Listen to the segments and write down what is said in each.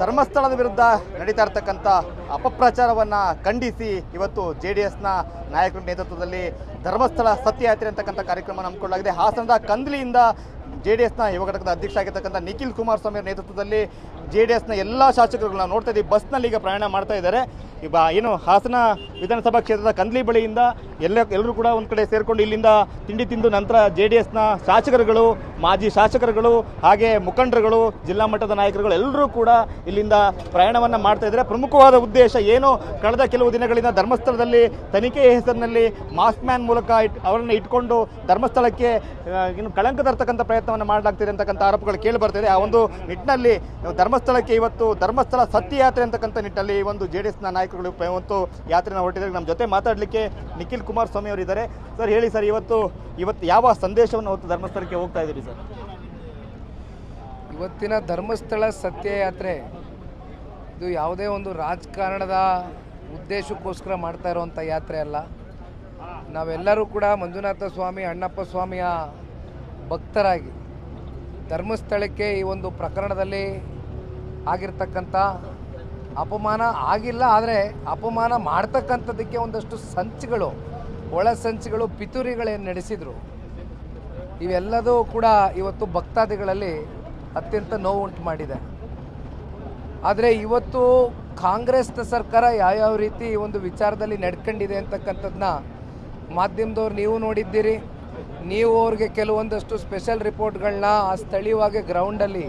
ಧರ್ಮಸ್ಥಳದ ವಿರುದ್ಧ ನಡೀತಾ ಇರತಕ್ಕಂಥ ಅಪಪ್ರಚಾರವನ್ನು ಖಂಡಿಸಿ ಇವತ್ತು ಜೆ ಡಿ ಎಸ್ನ ನಾಯಕರ ನೇತೃತ್ವದಲ್ಲಿ ಧರ್ಮಸ್ಥಳ ಸತ್ಯಯಾತ್ರೆ ಅಂತಕ್ಕಂಥ ಕಾರ್ಯಕ್ರಮ ಹಮ್ಮಿಕೊಳ್ಳಲಾಗಿದೆ. ಹಾಸನದ ಕಂದ್ಲಿಯಿಂದ ಜೆ ಡಿ ಎಸ್ನ ಯುವ ಘಟಕದ ಅಧ್ಯಕ್ಷ ಆಗಿರ್ತಕ್ಕಂಥ ನಿಖಿಲ್ ಕುಮಾರಸ್ವಾಮಿ ನೇತೃತ್ವದಲ್ಲಿ ಜೆ ಡಿ ಎಸ್ನ ಎಲ್ಲ ಶಾಸಕರುಗಳು ನೋಡ್ತಾ ಇದ್ದೀವಿ ಬಸ್ನಲ್ಲಿ ಈಗ ಪ್ರಯಾಣ ಮಾಡ್ತಾ ಇದ್ದಾರೆ. ಈಗ ಏನು ಹಾಸನ ವಿಧಾನಸಭಾ ಕ್ಷೇತ್ರದ ಕಂದ್ಲಿ ಬಳಿಯಿಂದ ಎಲ್ಲ, ಎಲ್ಲರೂ ಕೂಡ ಒಂದು ಕಡೆ ಸೇರಿಕೊಂಡು ಇಲ್ಲಿಂದ ತಿಂಡಿ ತಿಂದು ನಂತರ ಜೆ ಡಿ ಎಸ್ನ ಶಾಸಕರುಗಳು, ಮಾಜಿ ಶಾಸಕರುಗಳು, ಹಾಗೆ ಮುಖಂಡರುಗಳು, ಜಿಲ್ಲಾ ಮಟ್ಟದ ನಾಯಕರುಗಳು ಎಲ್ಲರೂ ಕೂಡ ಇಲ್ಲಿಂದ ಪ್ರಯಾಣವನ್ನು ಮಾಡ್ತಾ ಇದ್ದಾರೆ. ಪ್ರಮುಖವಾದ ಉದ್ದೇಶ ಏನು? ಕಳೆದ ಕೆಲವು ದಿನಗಳಿಂದ ಧರ್ಮಸ್ಥಳದಲ್ಲಿ ತನಿಖೆಯ ಹೆಸರಿನಲ್ಲಿ ಮಾಸ್ಕ್ ಮ್ಯಾನ್ ಮೂಲಕ ಇಟ್, ಅವರನ್ನು ಇಟ್ಕೊಂಡು ಧರ್ಮಸ್ಥಳಕ್ಕೆ ಏನು ಕಳಂಕ ತರ್ತಕ್ಕಂಥ ಪ್ರಯತ್ನವನ್ನು ಮಾಡಲಾಗ್ತಿದೆ ಅಂತಕ್ಕಂಥ ಆರೋಪಗಳು ಕೇಳಿ ಬರ್ತಿದೆ. ಆ ಒಂದು ನಿಟ್ಟಿನಲ್ಲಿ ಧರ್ಮಸ್ಥಳಕ್ಕೆ ಇವತ್ತು ಧರ್ಮಸ್ಥಳ ಸತ್ಯಯಾತ್ರೆ ಅಂತಕ್ಕಂಥ ನಿಟ್ಟಲ್ಲಿ ಒಂದು ಜೆ ಡಿ ಎಸ್ನ ನಾಯಕರುಗಳು ಇವತ್ತು ಯಾತ್ರೆನ ಹೊರಟಿದ್ದಾರೆ. ನಮ್ಮ ಜೊತೆ ಮಾತಾಡಲಿಕ್ಕೆ ನಿಖಿಲ್ ಕುಮಾರಸ್ವಾಮಿ ಅವರು ಇದ್ದಾರೆ. ಸರ್, ಹೇಳಿ ಸರ್, ಇವತ್ತು ಇವತ್ತು ಯಾವ ಸಂದೇಶವನ್ನು ಅವತ್ತು ಧರ್ಮಸ್ಥಳಕ್ಕೆ ಹೋಗ್ತಾ ಇದ್ದೀರಿ ಸರ್? ಇವತ್ತಿನ ಧರ್ಮಸ್ಥಳ ಸತ್ಯಯಾತ್ರೆ, ಇದು ಯಾವುದೇ ಒಂದು ರಾಜಕಾರಣದ ಉದ್ದೇಶಕ್ಕೋಸ್ಕರ ಮಾಡ್ತಾ ಇರುವಂಥ ಯಾತ್ರೆ ಅಲ್ಲ. ನಾವೆಲ್ಲರೂ ಕೂಡ ಮಂಜುನಾಥ ಸ್ವಾಮಿ, ಅಣ್ಣಪ್ಪ ಸ್ವಾಮಿಯ ಭಕ್ತರಾಗಿ ಧರ್ಮಸ್ಥಳಕ್ಕೆ ಈ ಒಂದು ಪ್ರಕರಣದಲ್ಲಿ ಆಗಿರ್ತಕ್ಕಂಥ ಅಪಮಾನ ಆಗಿಲ್ಲ, ಆದರೆ ಅಪಮಾನ ಮಾಡ್ತಕ್ಕಂಥದ್ದಕ್ಕೆ ಒಂದಷ್ಟು ಸಂಚುಗಳು, ಒಳ ಸಂಚುಗಳು ಪಿತೂರಿಗಳೇನು ನಡೆಸಿದರು. ಇವೆಲ್ಲದೂ ಕೂಡ ಇವತ್ತು ಭಕ್ತಾದಿಗಳಲ್ಲಿ ಅತ್ಯಂತ ನೋವು ಉಂಟು ಮಾಡಿದೆ. ಆದರೆ ಇವತ್ತು ಕಾಂಗ್ರೆಸ್ನ ಸರ್ಕಾರ ಯಾವ್ಯಾವ ರೀತಿ ಈ ಒಂದು ವಿಚಾರದಲ್ಲಿ ನಡ್ಕೊಂಡಿದೆ ಅಂತಕ್ಕಂಥದ್ದನ್ನ ಮಾಧ್ಯಮದವ್ರು ನೀವು ನೋಡಿದ್ದೀರಿ. ನೀವು ಅವ್ರಿಗೆ ಕೆಲವೊಂದಷ್ಟು ಸ್ಪೆಷಲ್ ರಿಪೋರ್ಟ್ಗಳನ್ನ ಆ ಸ್ಥಳೀಯವಾಗಿ ಗ್ರೌಂಡಲ್ಲಿ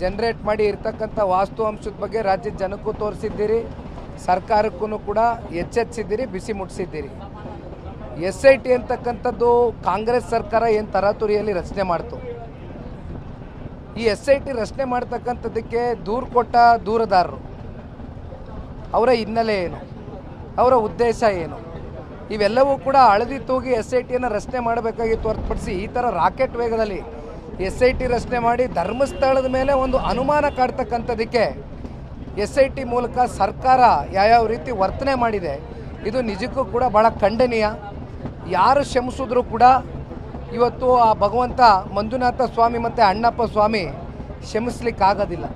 ಜನ್ರೇಟ್ ಮಾಡಿ ಇರ್ತಕ್ಕಂಥ ವಾಸ್ತವಾಂಶದ ಬಗ್ಗೆ ರಾಜ್ಯದ ಜನಕ್ಕೂ ತೋರಿಸಿದ್ದೀರಿ ಸರ್ಕಾರಕ್ಕೂ ಕೂಡ ಎಚ್ಚೆತ್ತಿಸಿದ್ದೀರಿ ಬಿಸಿ ಮುಟ್ಟಿಸಿದ್ದೀರಿ ಎಸ್ ಐ ಟಿ ಅಂತಕ್ಕಂಥದ್ದು ಕಾಂಗ್ರೆಸ್ ಸರ್ಕಾರ ಏನು ತರಾತುರಿಯಲ್ಲಿ ರಚನೆ ಮಾಡ್ತು. ಈ ಎಸ್ ಐ ಟಿ ರಚನೆ ಮಾಡ್ತಕ್ಕಂಥದ್ದಕ್ಕೆ ದೂರು ಕೊಟ್ಟ ದೂರದಾರರು, ಅವರ ಹಿನ್ನೆಲೆ ಏನು, ಅವರ ಉದ್ದೇಶ ಏನು, ಇವೆಲ್ಲವೂ ಕೂಡ ಹಳದಿ ತೂಗಿ ಎಸ್ ಐ ಟಿಯನ್ನು ರಚನೆ ಮಾಡಬೇಕಾಗಿತ್ತು ಹೊರತುಪಡಿಸಿ ಈ ಥರ ರಾಕೆಟ್ ವೇಗದಲ್ಲಿ ಎಸ್ ಐ ಟಿ ರಚನೆ ಮಾಡಿ ಧರ್ಮಸ್ಥಳದ ಮೇಲೆ ಒಂದು ಅನುಮಾನ ಕಾಡ್ತಕ್ಕಂಥದಕ್ಕೆ ಎಸ್ ಐ ಟಿ ಮೂಲಕ ಸರ್ಕಾರ ಯಾವ್ಯಾವ ರೀತಿ ವರ್ತನೆ ಮಾಡಿದೆ ಇದು ನಿಜಕ್ಕೂ ಕೂಡ ಭಾಳ ಖಂಡನೀಯ. ಯಾರು ಶ್ರಮಿಸಿದ್ರು ಕೂಡ ಇವತ್ತು ಆ ಭಗವಂತ ಮಂಜುನಾಥ ಸ್ವಾಮಿ ಮತ್ತು ಅಣ್ಣಪ್ಪ ಸ್ವಾಮಿ ಶ್ರಮಿಸ್ಲಿಕ್ಕಾಗೋದಿಲ್ಲ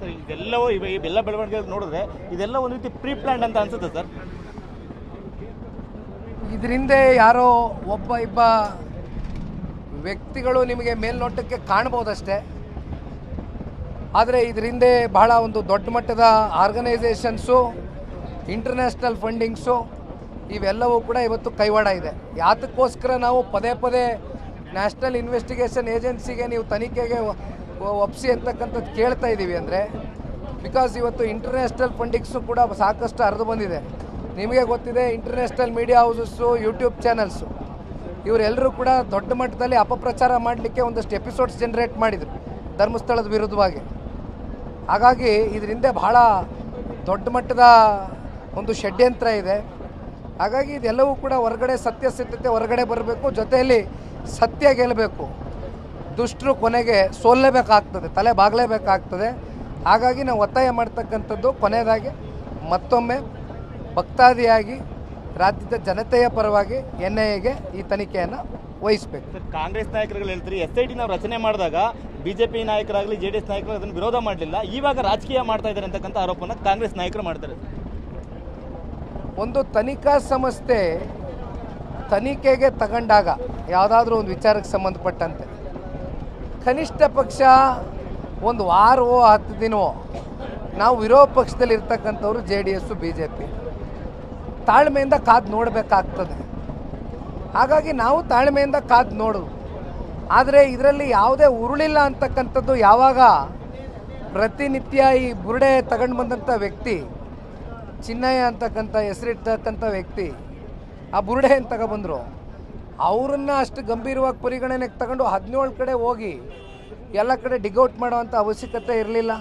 ಸರ್ ಇದೆಲ್ಲವೂ ಇವ ಇವೆಲ್ಲ ಬೆಳವಣಿಗೆ ನೋಡಿದ್ರೆ ಇದೆಲ್ಲ ಒಂದು ರೀತಿ ಪ್ರೀ ಪ್ಲ್ಯಾಂಡ್ ಅಂತ ಅನ್ಸುತ್ತೆ ಸರ್? ಇದರಿಂದ ಯಾರೋ ಒಬ್ಬ ಇಬ್ಬ ವ್ಯಕ್ತಿಗಳು ನಿಮಗೆ ಮೇಲ್ನೋಟಕ್ಕೆ ಕಾಣ್ಬೋದಷ್ಟೇ ಆದರೆ ಇದರಿಂದ ಬಹಳ ಒಂದು ದೊಡ್ಡ ಮಟ್ಟದ ಆರ್ಗನೈಸೇಷನ್ಸು, ಇಂಟರ್ನ್ಯಾಷನಲ್ ಫಂಡಿಂಗ್ಸು, ಇವೆಲ್ಲವೂ ಕೂಡ ಇವತ್ತು ಕೈವಾಡ ಇದೆ. ಯಾತಕ್ಕೋಸ್ಕರ ನಾವು ಪದೇ ಪದೇ ನ್ಯಾಷನಲ್ ಇನ್ವೆಸ್ಟಿಗೇಷನ್ ಏಜೆನ್ಸಿಗೆ ನೀವು ತನಿಖೆಗೆ ಒಪ್ಸಿ ಅಂತಕ್ಕಂಥದ್ದು ಕೇಳ್ತಾ ಇದ್ದೀವಿ ಅಂದರೆ, ಬಿಕಾಸ್ ಇವತ್ತು ಇಂಟರ್ನ್ಯಾಷನಲ್ ಫಂಡಿಂಗ್ಸು ಕೂಡ ಸಾಕಷ್ಟು ಹರಿದು ಬಂದಿದೆ. ನಿಮಗೆ ಗೊತ್ತಿದೆ, international media houses, YouTube channels. ಇವರೆಲ್ಲರೂ ಕೂಡ ದೊಡ್ಡ ಮಟ್ಟದಲ್ಲಿ ಅಪಪ್ರಚಾರ ಮಾಡಲಿಕ್ಕೆ ಒಂದಷ್ಟು ಎಪಿಸೋಡ್ಸ್ ಜನರೇಟ್ ಮಾಡಿದರು, ಧರ್ಮಸ್ಥಳದ ವಿರುದ್ಧವಾಗಿ. ಹಾಗಾಗಿ ಇದರಿಂದ ಬಹಳ ದೊಡ್ಡ ಮಟ್ಟದ ಒಂದು ಷಡ್ಯಂತ್ರ ಇದೆ. ಹಾಗಾಗಿ ಇದೆಲ್ಲವೂ ಕೂಡ ಹೊರಗಡೆ ಸತ್ಯಾಸತ್ಯತೆ ಹೊರಗಡೆ ಬರಬೇಕು, ಜೊತೆಯಲ್ಲಿ ಸತ್ಯ ಗೆಲ್ಲಬೇಕು. ದುಷ್ಟರು ಕೊನೆಗೆ ಸೋಲ್ಲೇಬೇಕಾಗ್ತದೆ, ತಲೆ ಬಾಗಲೇಬೇಕಾಗ್ತದೆ. ಹಾಗಾಗಿ ನಾವು ಒತ್ತಾಯ ಮಾಡ್ತಕ್ಕಂಥದ್ದು ಕೊನೆಯದಾಗಿ ಮತ್ತೊಮ್ಮೆ ಭಕ್ತಾದಿಯಾಗಿ ರಾಜ್ಯದ ಜನತೆಯ ಪರವಾಗಿ ಎನ್ ಐ ಎಗೆ ಈ ತನಿಖೆಯನ್ನು ವಹಿಸಬೇಕು. ಸರ್ ಕಾಂಗ್ರೆಸ್ ನಾಯಕರುಗಳು ಹೇಳ್ತೀರಿ ಎಸ್ ಐ ಟಿ ನಾವು ರಚನೆ ಮಾಡಿದಾಗ ಬಿಜೆಪಿ ನಾಯಕರಾಗಲಿ ಜೆ ಡಿ ಎಸ್ ನಾಯಕರು ಅದನ್ನು ವಿರೋಧ ಮಾಡಲಿಲ್ಲ. ಇವಾಗ ರಾಜಕೀಯ ಮಾಡ್ತಾ ಇದ್ದಾರೆ ಅಂತಕ್ಕಂಥ ಆರೋಪನ ಕಾಂಗ್ರೆಸ್ ನಾಯಕರು ಮಾಡ್ತಾರೆ. ಒಂದು ತನಿಖಾ ಸಂಸ್ಥೆ ತನಿಖೆಗೆ ತಗೊಂಡಾಗ ಯಾವುದಾದ್ರೂ ಒಂದು ವಿಚಾರಕ್ಕೆ ಸಂಬಂಧಪಟ್ಟಂತೆ ಕನಿಷ್ಠ ಪಕ್ಷ ಒಂದು ವಾರವೋ ಹತ್ತು ದಿನವೋ ನಾವು ವಿರೋಧ ಪಕ್ಷದಲ್ಲಿ ಇರ್ತಕ್ಕಂಥವ್ರು J D S B J P. ತಾಳ್ಮೆಯಿಂದ ಕಾದು ನೋಡಬೇಕಾಗ್ತದೆ. ಹಾಗಾಗಿ ನಾವು ತಾಳ್ಮೆಯಿಂದ ಕಾದು ನೋಡು. ಆದರೆ ಇದರಲ್ಲಿ ಯಾವುದೇ ಉರುಳಿಲ್ಲ ಅಂತಕ್ಕಂಥದ್ದು ಯಾವಾಗ ಪ್ರತಿನಿತ್ಯ ಈ ಬುರುಡೆ ತಗೊಂಡು ಬಂದಂಥ ವ್ಯಕ್ತಿ, ಚಿನ್ನಯ್ಯ ಅಂತಕ್ಕಂಥ ಹೆಸರಿಟ್ಟಕ್ಕಂಥ ವ್ಯಕ್ತಿ, ಆ ಬುರುಡೆ ಅಂತ ತಗೊಬಂದರು? ಅವರನ್ನು ಅಷ್ಟು ಗಂಭೀರವಾಗಿ ಪರಿಗಣನೆಗೆ ತಗೊಂಡು ಹದಿನೇಳು ಕಡೆ ಹೋಗಿ ಎಲ್ಲ ಕಡೆ ಡಿಗೌಟ್ ಮಾಡೋವಂಥ ಅವಶ್ಯಕತೆ ಇರಲಿಲ್ಲ.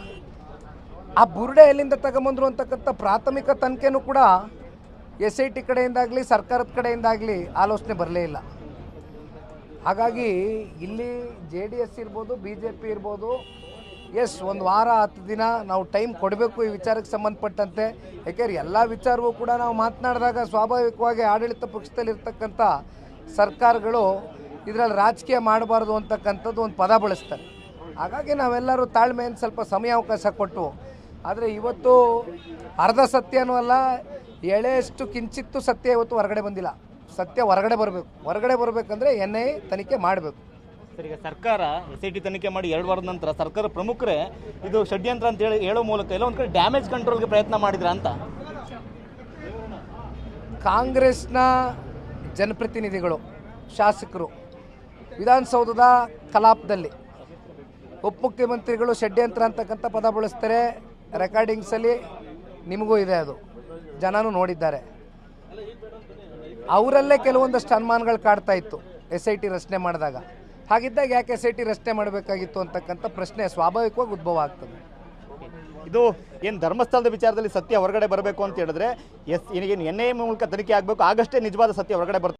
ಆ ಬುರುಡೆ ಎಲ್ಲಿಂದ ತಗೊಂಬಂದ್ರು ಅಂತಕ್ಕಂಥ ಪ್ರಾಥಮಿಕ ತನಿಖೆನೂ ಕೂಡ ಎಸ್ ಐ ಟಿ ಕಡೆಯಿಂದಾಗಲಿ, ಸರ್ಕಾರದ ಕಡೆಯಿಂದಾಗಲಿ ಆಲೋಚನೆ ಬರಲೇ ಇಲ್ಲ. ಹಾಗಾಗಿ ಇಲ್ಲಿ ಜೆ ಡಿ ಎಸ್ ಇರ್ಬೋದು ಬಿ ಜೆ ಪಿ ಇರ್ಬೋದು, ಎಸ್, ಒಂದು ವಾರ, ಹತ್ತು ದಿನ ನಾವು ಟೈಮ್ ಕೊಡಬೇಕು ಈ ವಿಚಾರಕ್ಕೆ ಸಂಬಂಧಪಟ್ಟಂತೆ. ಯಾಕೆಂದ್ರೆ ಎಲ್ಲ ವಿಚಾರವೂ ಕೂಡ ನಾವು ಮಾತನಾಡಿದಾಗ ಸ್ವಾಭಾವಿಕವಾಗಿ ಆಡಳಿತ ಪಕ್ಷದಲ್ಲಿರ್ತಕ್ಕಂಥ ಸರ್ಕಾರಗಳು ಇದರಲ್ಲಿ ರಾಜಕೀಯ ಮಾಡಬಾರ್ದು ಅಂತಕ್ಕಂಥದ್ದು ಒಂದು ಪದ ಬಳಸ್ತಾರೆ. ಹಾಗಾಗಿ ನಾವೆಲ್ಲರೂ ತಾಳ್ಮೆಯಿಂದ ಸ್ವಲ್ಪ ಸಮಯಾವಕಾಶ ಕೊಟ್ಟು ಆದರೆ ಇವತ್ತು ಅರ್ಧ ಸತ್ಯನೂ ಅಲ್ಲ ಎಳೆಯಷ್ಟು ಕಿಂಚಿತ್ತು ಸತ್ಯ ಇವತ್ತು ಹೊರಗಡೆ ಬಂದಿಲ್ಲ. ಸತ್ಯ ಹೊರಗಡೆ ಬರಬೇಕು. ಹೊರಗಡೆ ಬರಬೇಕಂದ್ರೆ ಎನ್ ಐ ತನಿಖೆ ಮಾಡಬೇಕು. ಸರ್ ಈಗ ಸರ್ಕಾರ ಎಸ್ ಐ ಟಿ ತನಿಖೆ ಮಾಡಿ ಎರಡು ವಾರದ ನಂತರ ಸರ್ಕಾರ ಪ್ರಮುಖರೇ ಇದು ಷಡ್ಯಂತ್ರ ಅಂತ ಹೇಳಿ ಹೇಳೋ ಮೂಲಕ ಎಲ್ಲ ಒಂದು ಕಡೆ ಡ್ಯಾಮೇಜ್ ಕಂಟ್ರೋಲ್ಗೆ ಪ್ರಯತ್ನ ಮಾಡಿದ್ರ ಅಂತ? ಕಾಂಗ್ರೆಸ್ನ ಜನಪ್ರತಿನಿಧಿಗಳು ಶಾಸಕರು ವಿಧಾನಸೌಧದ ಕಲಾಪದಲ್ಲಿ ಉಪಮುಖ್ಯಮಂತ್ರಿಗಳು ಷಡ್ಯಂತ್ರ ಅಂತಕ್ಕಂಥ ಪದ ಬಳಸ್ತಾರೆ. ರೆಕಾರ್ಡಿಂಗ್ಸಲ್ಲಿ ನಿಮಗೂ ಇದೆ ಅದು. ಜನನೂ ನೋಡಿದ್ದಾರೆ. ಅವರಲ್ಲೇ ಕೆಲವೊಂದಷ್ಟು ಅನುಮಾನಗಳು ಕಾಡ್ತಾ ಇತ್ತು ಎಸ್ ಐ ಟಿ ರಚನೆ ಮಾಡಿದಾಗ. ಹಾಗಿದ್ದಾಗ ಯಾಕೆ ಎಸ್ ಐ ಟಿ ರಚನೆ ಮಾಡಬೇಕಾಗಿತ್ತು ಅಂತಕ್ಕಂಥ ಪ್ರಶ್ನೆ ಸ್ವಾಭಾವಿಕವಾಗಿ ಉದ್ಭವ ಆಗ್ತದೆ. ಇದು ಏನು ಧರ್ಮಸ್ಥಳದ ವಿಚಾರದಲ್ಲಿ ಸತ್ಯ ಹೊರಗಡೆ ಬರಬೇಕು ಅಂತ ಹೇಳಿದ್ರೆ ಎಸ್ ಏನು ಎನ್ ಐ ಮೂಲಕ ತನಿಖೆ ಆಗಬೇಕು, ಆಗಷ್ಟೇ ನಿಜವಾದ ಸತ್ಯ ಹೊರಗಡೆ ಬರ್ತದೆ